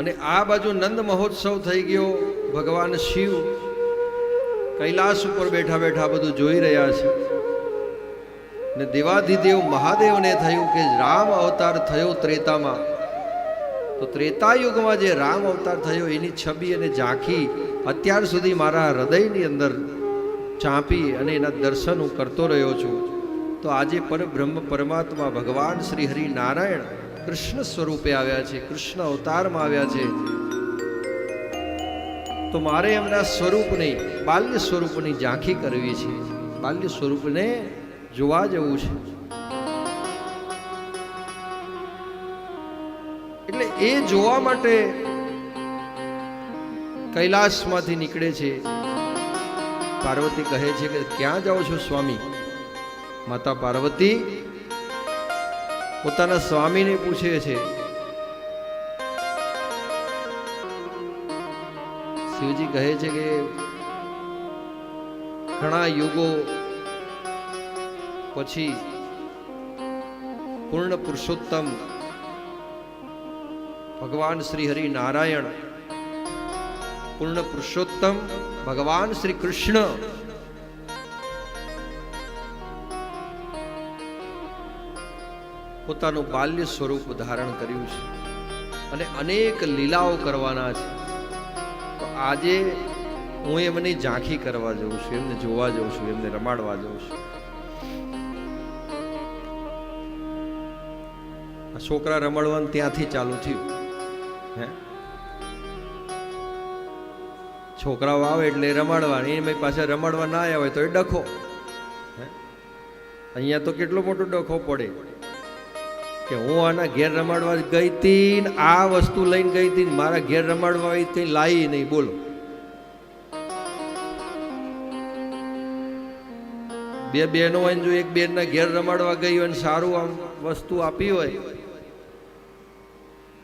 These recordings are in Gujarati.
અને આ બાજુ નંદ મહોત્સવ થઈ ગયો, ભગવાન શિવ કૈલાસ ઉપર બેઠા બેઠા બધું જોઈ રહ્યા છે. ને દેવાધિદેવ મહાદેવને થયું કે રામ અવતાર થયો ત્રેતામાં. તો ત્રેતા યુગમાં જે રામ અવતાર થયો, એની છબી અને ઝાંખી અત્યાર સુધી મારા હૃદયની અંદર ચાંપી અને એના દર્શન હું કરતો રહ્યો છું. તો આજે પરબ્રહ્મ પરમાત્મા ભગવાન શ્રી હરિ નારાયણ કૃષ્ણ સ્વરૂપે આવ્યા છે, કૃષ્ણ અવતારમાં આવ્યા છે. તો મારે એમના સ્વરૂપની, બાલ્ય સ્વરૂપની ઝાંખી કરવી છે. બાલ્ય સ્વરૂપને જોવા જવું છે. એટલે એ જોવા માટે કૈલાસમાંથી નીકળે છે. પાર્વતી કહે છે કે, ક્યાં જાઓ છો સ્વામી? માતા પાર્વતી પોતાના સ્વામીને પૂછે છે. શિવજી કહે છે કે ઘણા યુગો પછી પૂર્ણ પુરુષોત્તમ ભગવાન શ્રી હરિ નારાયણ, પૂર્ણ પુરુષોત્તમ ભગવાન શ્રી કૃષ્ણ પોતાનું બાલ્ય સ્વરૂપ ધારણ કર્યું છે અને અનેક લીલાઓ કરવાના છે. તો આજે હું એમની ઝાંખી કરવા જઉં છું, એમને જોવા જઉં છું, એમને રમાડવા જઉં છું. છોકરા રમાડવાનું ત્યાંથી ચાલુ થયું. હે? છોકરાઓ આવે એટલે રમાડવાની એમાં પાસે રમાડવા ના આવ્યા હોય તો એ ડખો. અહીંયા તો કેટલો મોટો ડખો પડે. કે હું આના ઘેર રમાડવા ગઈ હતી ને આ વસ્તુ લઈને ગઈ હતી મારા ઘેર રમાડવા આવી હતી લાવી નહીં, બોલો. બે બહેનો હોય જો એક બેનના ઘેર રમાડવા ગઈ હોય સારું આમ વસ્તુ આપી હોય.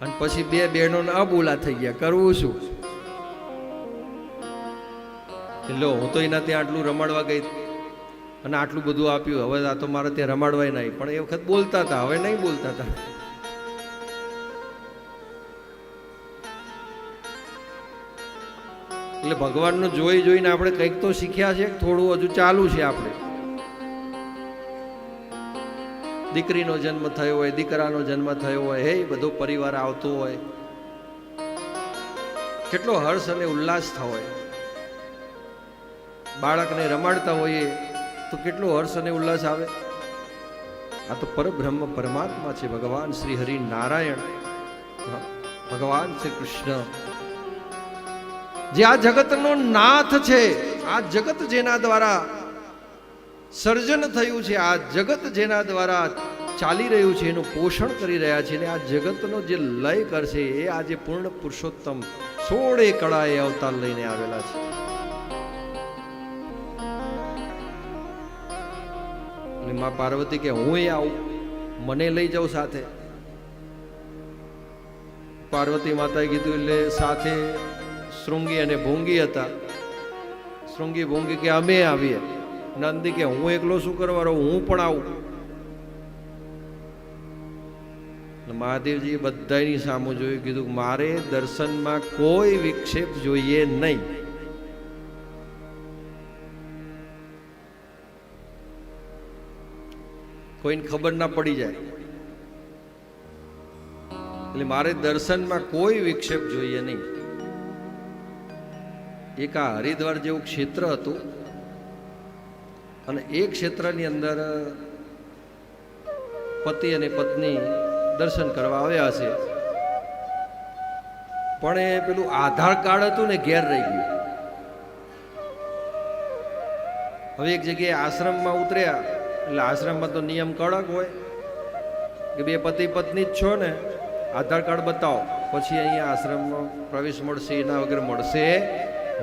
અને પછી બે બહેનો અબોલા થઈ ગયા, કરવું શું? એટલે હું તો એના ત્યાં આટલું રમાડવા ગઈ અને આટલું બધું આપ્યું. હવે આ તો મારે ત્યાં રમાડવાય નહીં. પણ એ વખત બોલતા હતા. હવે નહીં બોલતા હતા. એટલે ભગવાનનું જોઈ જોઈને આપણે કંઈક તો શીખ્યા છે. થોડું હજુ ચાલુ છે આપણે. દીકરીનો જન્મ થયો હોય, દીકરાનો જન્મ થયો હોય, હે, બધો પરિવાર આવતો હોય. કેટલો હર્ષ અને ઉલ્લાસ થયો હોય. બાળકને રમાડતા હોઈએ તો કેટલો હર્ષ અને ઉલ્લાસ આવે. આ તો પરબ્રહ્મ પરમાત્મા છે, ભગવાન શ્રી હરિ નારાયણ. ભગવાન શ્રી કૃષ્ણ. જે આ જગતનો નાથ છે, આ જગત જેના દ્વારા સર્જન થયું છે, આ જગત જેના દ્વારા ચાલી રહ્યું છે, એનું પોષણ કરી રહ્યા છે અને આ જગતનો જે લય કરશે, એ આજે પૂર્ણ પુરુષોત્તમ સોળે કળાએ અવતાર લઈને આવેલા છે. અને માં પાર્વતી કે હું એ આવું, મને લઈ જાઉં સાથે. પાર્વતી માતાએ કીધું એટલે સાથે શૃંગી અને ભૂંગી હતા. શૃંગી, ભૂંગી કે, અમે આવીએ. નંદી કે, હું એકલો શું કરવાનો હું પણ આવું. મહાદેવજીએ બધાની સામું જોયું, કીધું, મારે દર્શનમાં કોઈ વિક્ષેપ જોઈએ નહીં. કોઈને ખબર ના પડી જાય. એટલે મારે દર્શનમાં કોઈ વિક્ષેપ જોઈએ નહીં. એક આ હરિદ્વાર જેવું ક્ષેત્ર હતું. અને એ ક્ષેત્રની અંદર પતિ અને પત્ની દર્શન કરવા આવ્યા હશે પણ એ પેલું આધાર કાર્ડ હતું ને ઘેર રહી ગયું. હવે એક જગ્યાએ આશ્રમમાં ઉતર્યા. એટલે આશ્રમમાં તો નિયમ કડક હોય કે બે પતિ પત્ની જ છો ને, આધાર કાર્ડ બતાવો. પછી અહીંયા આશ્રમમાં પ્રવેશ મળશે, એના વગર મળશે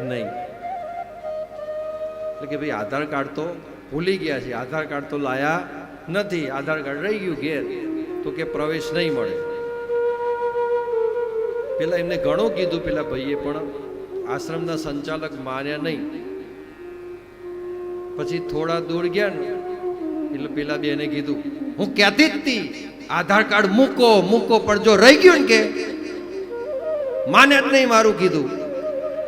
નહીં. એટલે કે ભાઈ આધાર કાર્ડ તો ભૂલી ગયા છે. આધાર કાર્ડ તો લાયા નથી. આધાર કાર્ડ રહી ગયું ઘેર. તો કે પ્રવેશ નહીં મળે. પેલા એમને ઘણું કીધું, પેલા ભાઈએ પણ આશ્રમના સંચાલક માન્યા નહીં. પછી થોડા દૂર ગયા ને એટલે પેલા બેને કીધું, હું કહેતી જ તી, આધાર કાર્ડ મૂકો મૂકો, પણ જો રહી ગયું ને કે? માને જ નહીં મારું કીધું.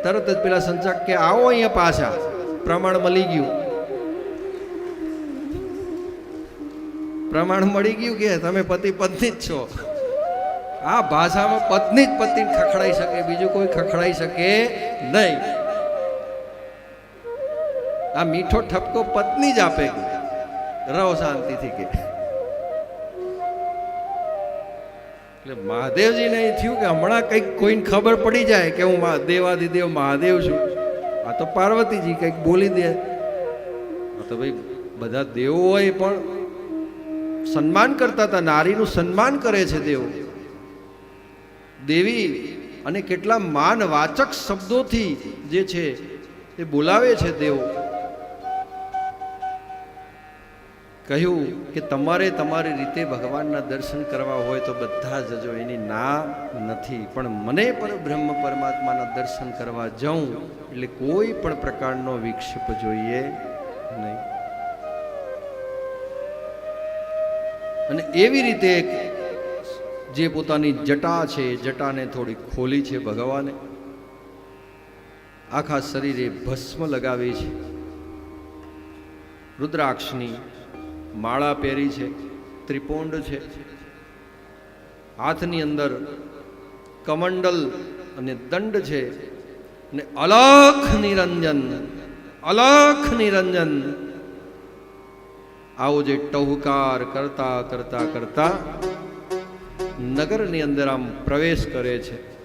તરત જ પેલા સંચાક કે, આવો અહીંયા પાછા. પ્રમાણ મળી ગયું. પ્રમાણ મળી ગયું કે, તમે પતિ પત્ની જ છો. આ ભાષામાં પત્ની જ પતિને ખખડાઈ શકે, બીજું કોઈ ખખડાઈ શકે નહીં. આ મીઠો ઠપકો પત્ની જ આપે. રહો શાંતિથી કે. એટલે મહાદેવજીને એ થયું કે હમણાં કંઈક કોઈને ખબર પડી જાય કે હું દેવાદિદેવ મહાદેવ છું. આ તો પાર્વતીજી કંઈક બોલી દે. તો ભાઈ બધા દેવો હોય પણ સન્માન કરતા હતા, નારીનું સન્માન કરે છે દેવો. દેવી અને કેટલા માનવાચક શબ્દોથી જે છે, એ બોલાવે છે દેવો. કહ્યું કે તમારે તમારી રીતે ભગવાનના દર્શન કરવા હોય તો બધા જજો એની ના નથી, પણ મને પણ બ્રહ્મ પરમાત્માના દર્શન કરવા જાઉં એટલે કોઈ પણ પ્રકારનો વિક્ષેપ જોઈએ નહીં. અને એવી રીતે જે પોતાની જટા છે જટાને થોડી ખોલી છે ભગવાને. આખા શરીરે ભસ્મ લગાવી છે. રુદ્રાક્ષની માળા પહેરી છે, ત્રિપોંડ છે. હાથની અંદર કમંડલ અને દંડ છે ને અલખ નિરંજન અલખ નિરંજન. આવો જે ટહુકાર કરતા કરતા કરતા નગરની અંદર આમ પ્રવેશ કરે છે.